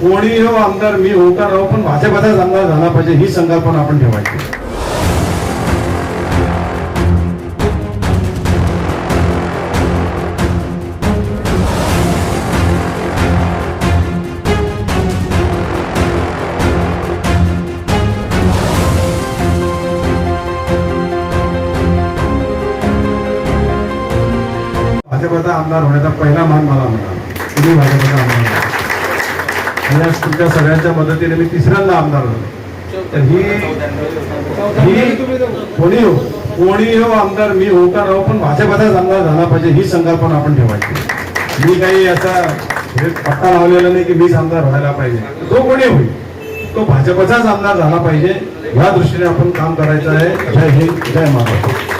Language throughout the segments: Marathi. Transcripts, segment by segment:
कोणी हो आमदार मी होकार राहू पण भाजपाचाच आमदार झाला पाहिजे ही संकल्पना आपण ठेवायची. भाजपाचा आमदार होण्याचा पहिला मान मला मिळाला. तुम्ही भाजपाचा आमदार आणि आज तुमच्या सगळ्यांच्या मदतीने मी तिसऱ्यांदा आमदार झालो. तर ही ही कोणी हो? कोणी हो आमदार? मी होकार राहू पण भाजपाचाच आमदार झाला पाहिजे ही संकल्पना आपण ठेवायची. मी काही याचा हे पत्ता लावलेला नाही की मीच आमदार व्हायला पाहिजे. तो कोणी होईल? तो भाजपचाच आमदार झाला पाहिजे. या दृष्टीने आपण काम करायचं आहे. जय हिंद जय महाराष्ट्र.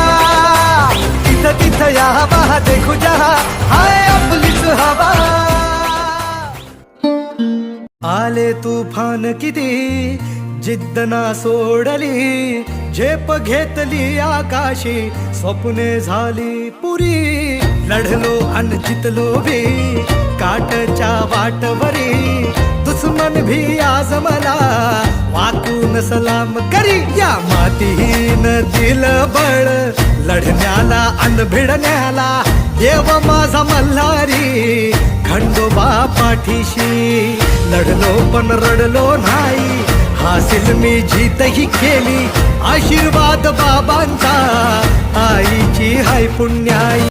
तिथ तिथं या हवा देखू जहा हाय आपलीच हवा. आले तुफान किती? जिद्द ना सोडली. झेप घेतली आकाशी. स्वप्ने झाली पुरी. लढलो अन जितलो भी काटच्या वाटवरी. दुश्मन भी आज मला वाकून सलाम करी. या मातीहीन दिल बळ लढण्याला अन भिडण्याला देव माझा मल्हारी खंडोबा पाठीशी. लढलो पण रडलो नाही हासिल मी जीतही केली. आशीर्वाद बाबांचा आईची हाय पुण्याई.